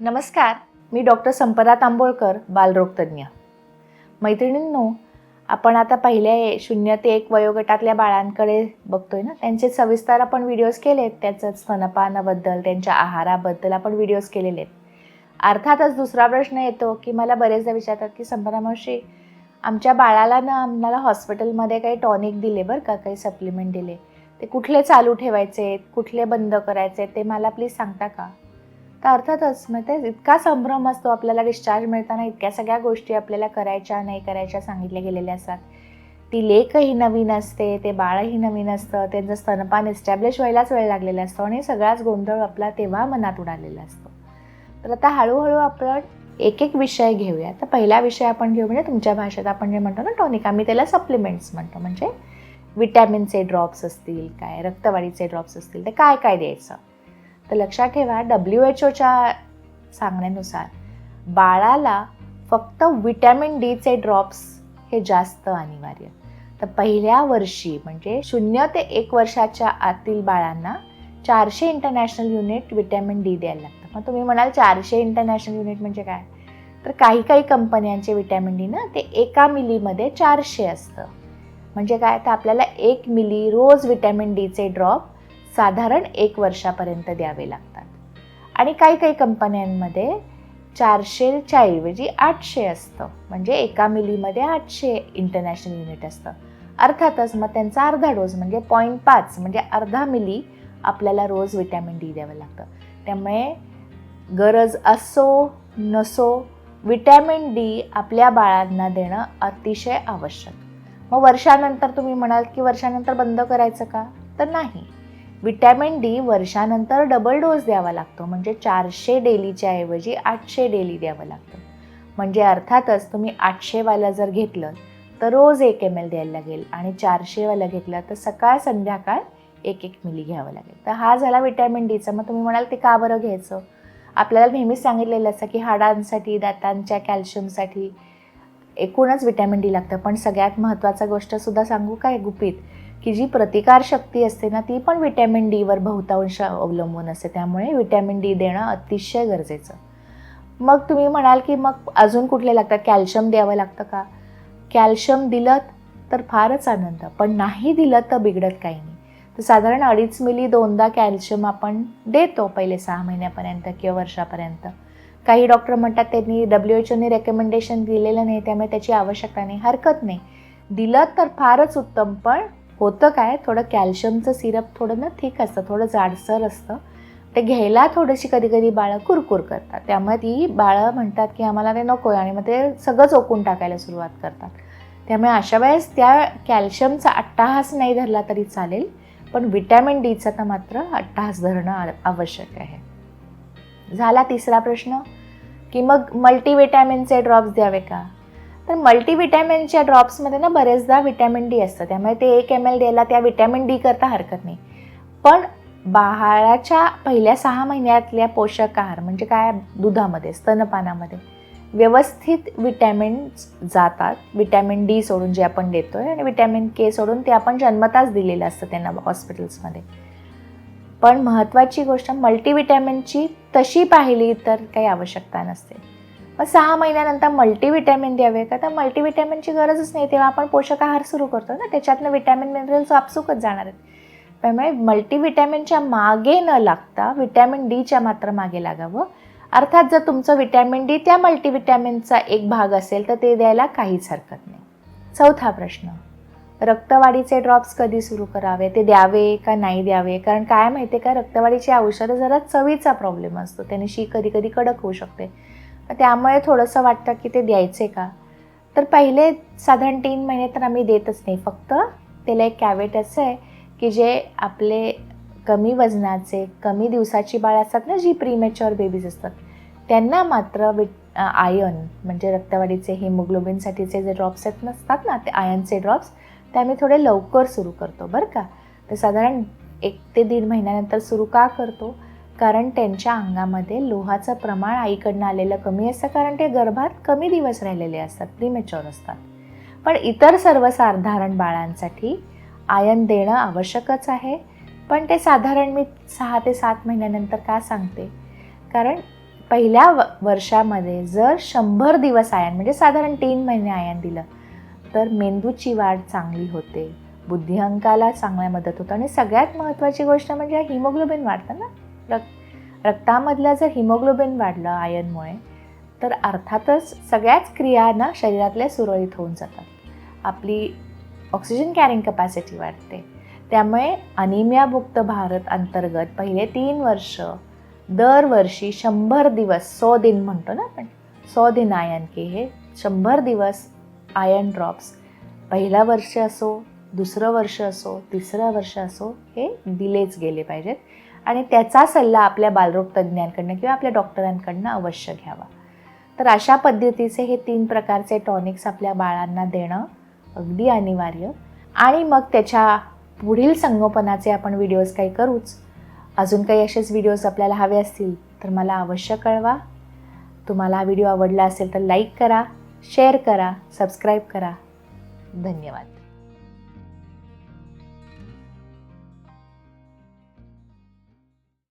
नमस्कार मी डॉक्टर संपदा तांबोळकर बालरोगतज्ञ मैत्रिणींनो आपण आता पहिल्या शून्य ते एक वयोगटातल्या बाळांकडे बघतोय ना? त्यांचे सविस्तर आपण व्हिडिओज केलेत त्याचं स्तनपानाबद्दल त्यांच्या आहाराबद्दल आपण व्हिडिओज केलेले आहेत. अर्थातच दुसरा प्रश्न येतो की मला बरेचदा विचारतात की संपदा मावशी आमच्या बाळाला ना आम्हाला हॉस्पिटलमध्ये काही टॉनिक दिले बरं का? काही सप्लिमेंट दिले. ते कुठले चालू ठेवायचे आहेत कुठले बंद करायचे आहेत ते मला प्लीज सांगता का? तर अर्थातच मग ते इतका संभ्रम असतो आपल्याला डिस्चार्ज मिळताना इतक्या सगळ्या गोष्टी आपल्याला करायच्या नाही करायच्या सांगितल्या गेलेल्या असतात. ती लेखही नवीन असते ते बाळही नवीन असतं त्यांचं स्तनपान एस्टॅब्लिश व्हायलाच वेळ लागलेला असतो आणि सगळाच गोंधळ आपला तेव्हा मनात उडालेला असतो. तर आता हळूहळू आपण एक एक विषय घेऊया. तर पहिला विषय आपण घेऊ म्हणजे तुमच्या भाषेत आपण जे म्हणतो ना टॉनिक आम्ही त्याला सप्लिमेंट्स म्हणतो. म्हणजे विटॅमिनचे ड्रॉप्स असतील काय रक्तवाढीचे ड्रॉप्स असतील ते काय काय द्यायचं? तर लक्षात ठेवा डब्ल्यू एच ओच्या सांगण्यानुसार बाळाला फक्त विटॅमिन डीचे ड्रॉप्स हे जास्त अनिवार्य. तर पहिल्या वर्षी म्हणजे शून्य ते एक वर्षाच्या आतील बाळांना चारशे इंटरनॅशनल युनिट विटॅमिन डी द्यायला लागतं. मग तुम्ही म्हणाल चारशे इंटरनॅशनल युनिट म्हणजे काय? तर काही काही कंपन्यांचे विटॅमिन डी ना ते एका मिलीमध्ये चारशे असतं. म्हणजे काय? तर आपल्याला एक मिली रोज विटॅमिन डीचे ड्रॉप साधारण एक वर्षापर्यंत द्यावे लागतात. आणि काही काही कंपन्यांमध्ये चारशेच्या ऐवजी आठशे असतं. म्हणजे एका मिलीमध्ये आठशे इंटरनॅशनल युनिट असतं. अर्थातच मग त्यांचा अर्धा डोस म्हणजे पॉईंट पाच म्हणजे अर्धा मिली आपल्याला रोज विटॅमिन डी द्यावं लागतं. त्यामुळे गरज असो नसो विटॅमिन डी आपल्या बाळांना देणं अतिशय आवश्यक. मग वर्षानंतर तुम्ही म्हणाल की वर्षानंतर बंद करायचं का? तर नाही. विटॅमिन डी वर्षानंतर डबल डोस द्यावा लागतो. म्हणजे चारशे डेलीच्या ऐवजी आठशे डेली द्यावं लागतं. म्हणजे अर्थातच तुम्ही आठशेवाला जर घेतलं तर रोज एक एम एल द्यायला लागेल. आणि चारशेवाला घेतलं तर सकाळ संध्याकाळ एक एक मिली घ्यावं लागेल. तर हा झाला विटॅमिन डीचा मग तुम्ही म्हणाल ते का बरं घ्यायचं? आपल्याला नेहमीच सांगितलेलं असतं की हाडांसाठी दातांच्या कॅल्शियमसाठी एकूणच विटॅमिन डी लागतं. पण सगळ्यात महत्त्वाचा गोष्टसुद्धा सांगू काय गुपित? की जी प्रतिकारशक्ती असते ना ती पण विटॅमिन डीवर बहुतांश अवलंबून असते. त्यामुळे विटॅमिन डी देणं अतिशय गरजेचं. मग तुम्ही म्हणाल की मग अजून कुठले लागतात? कॅल्शियम द्यावं लागतं का? कॅल्शियम दिलं तर फारच आनंद पण नाही दिलं तर बिघडत काही नाही. तर साधारण अडीच मिली दोनदा कॅल्शियम आपण देतो पहिले सहा महिन्यापर्यंत किंवा वर्षापर्यंत. काही डॉक्टर म्हणतात त्यांनी डब्ल्यू एच ओने रेकमेंडेशन दिलेलं नाही त्यामुळे त्याची आवश्यकता नाही हरकत नाही. दिलं तर फारच उत्तम पण होतं काय थोडं कॅल्शियमचं सिरप थोडं ना ठीक असतं थोडं जाडसर असतं. ते घ्यायला थोडीशी कधी कधी बाळं कुरकुर करतात. त्यामुळे ती बाळं म्हणतात की आम्हाला ते नको आहे आणि मग ते सगळंच ओकून टाकायला सुरुवात करतात. त्यामुळे अशा वेळेस त्या कॅल्शियमचा अट्टाहास नाही धरला तरी चालेल पण विटॅमिन डीचा तर मात्र अट्टाहास धरणं आवश्यक आहे. झाला तिसरा प्रश्न की मग मल्टीविटॅमिनचे ड्रॉप्स द्यावे का? तर मल्टीविटॅमिनच्या ड्रॉप्समध्ये ना बरेचदा विटॅमिन डी असतं. त्यामुळे ते एक एम एल द्यायला त्या विटॅमिन डी करता हरकत नाही. पण बाळाच्या पहिल्या सहा महिन्यातल्या पोषक आहार म्हणजे काय? दुधामध्ये स्तनपानामध्ये व्यवस्थित विटॅमिन्स जातात. विटॅमिन डी सोडून जे आपण देतो आहे आणि विटॅमिन के सोडून ते आपण जन्मताच दिलेलं असतं त्यांना हॉस्पिटल्समध्ये पण महत्त्वाची गोष्ट मल्टीविटॅमिनची तशी पाहिली तर काही आवश्यकता नसते. मग सहा महिन्यानंतर मल्टीविटॅमिन द्यावे का? तर मल्टीविटॅमिनची गरजच नाही. तेव्हा आपण पोषक आहार सुरू करतो ना. त्याच्यातनं विटॅमिन मिनरल्स आपसुकच जाणार आहेत. त्यामुळे मल्टीविटॅमिनच्या मागे न लागता विटॅमिन डीच्या मात्र मागे लागावं. अर्थात जर तुमचं विटॅमिन डी त्या मल्टीविटॅमिनचा एक भाग असेल तर ते द्यायला काहीच हरकत नाही. चौथा प्रश्न. रक्तवाढीचे ड्रॉप्स कधी सुरू करावे? ते द्यावे का नाही द्यावे? कारण काय माहिती आहे का? रक्तवाढीची औषधं जरा चवीचा प्रॉब्लेम असतो. त्याने शी कधी कधी कडक होऊ शकते. त्यामुळे थोडंसं वाटतं की ते द्यायचे का? तर पहिले साधारण तीन महिने तर आम्ही देतच नाही. फक्त त्याला एक कॅवेट असं आहे की जे आपले कमी वजनाचे कमी दिवसाची बाळ असतात ना जी प्रीमेच्युअर बेबीज असतात त्यांना मात्र विट आयन म्हणजे रक्तवाढीचे हिमोग्लोबिनसाठीचे जे ड्रॉप्स आहेत नसतात ना ते आयनचे ड्रॉप्स ते आम्ही थोडे लवकर सुरू करतो बरं का? तर साधारण एक ते दीड महिन्यानंतर सुरू का करतो? कारण त्यांच्या अंगामध्ये लोहाचं प्रमाण आईकडनं आलेलं कमी असतं कारण ते गर्भात कमी दिवस राहिलेले असतात प्रीमेच्युअर असतात. पण इतर सर्वसाधारण बाळांसाठी आयन देणं आवश्यकच आहे. पण ते साधारण मी सहा ते सात महिन्यानंतर का सांगते? कारण पहिल्या व वर्षामध्ये जर शंभर दिवस आयन म्हणजे साधारण तीन महिने आयन दिलं तर मेंदूची वाढ चांगली होते बुद्धिअंकाला चांगल्या मदत होतं. आणि सगळ्यात महत्त्वाची गोष्ट म्हणजे हिमोग्लोबिन वाढतं ना? रक् रक्तामधलं जर हिमोग्लोबिन वाढलं आयनमुळे तर अर्थातच सगळ्याच क्रिया ना शरीरातल्या सुरळीत होऊन जातात. आपली ऑक्सिजन कॅरिंग कपॅसिटी वाढते. त्यामुळे अनिमियामुक्त भारत अंतर्गत पहिले तीन वर्ष दरवर्षी शंभर दिवस सो दिन म्हणतो ना आपण सो दिन आयन के हे शंभर दिवस आयन ड्रॉप्स. पहिला वर्ष असो दुसरं वर्ष असो तिसरं वर्ष असो हे दिलेच गेले पाहिजेत. आणि त्याचा सल्ला आपल्या बालरोग तज्ज्ञांकडनं किंवा आपल्या डॉक्टरांकडनं अवश्य घ्यावा. तर अशा पद्धतीचे हे तीन प्रकारचे टॉनिक्स आपल्या बाळांना देणं अगदी अनिवार्य. आणि मग त्याच्या पुढील संगोपनाचे आपण व्हिडिओज काही करूच. अजून काही असेच व्हिडिओज आपल्याला हवे असतील तर मला अवश्य कळवा. तुम्हाला हा व्हिडिओ आवडला असेल तर लाईक करा शेअर करा सबस्क्राईब करा. धन्यवाद.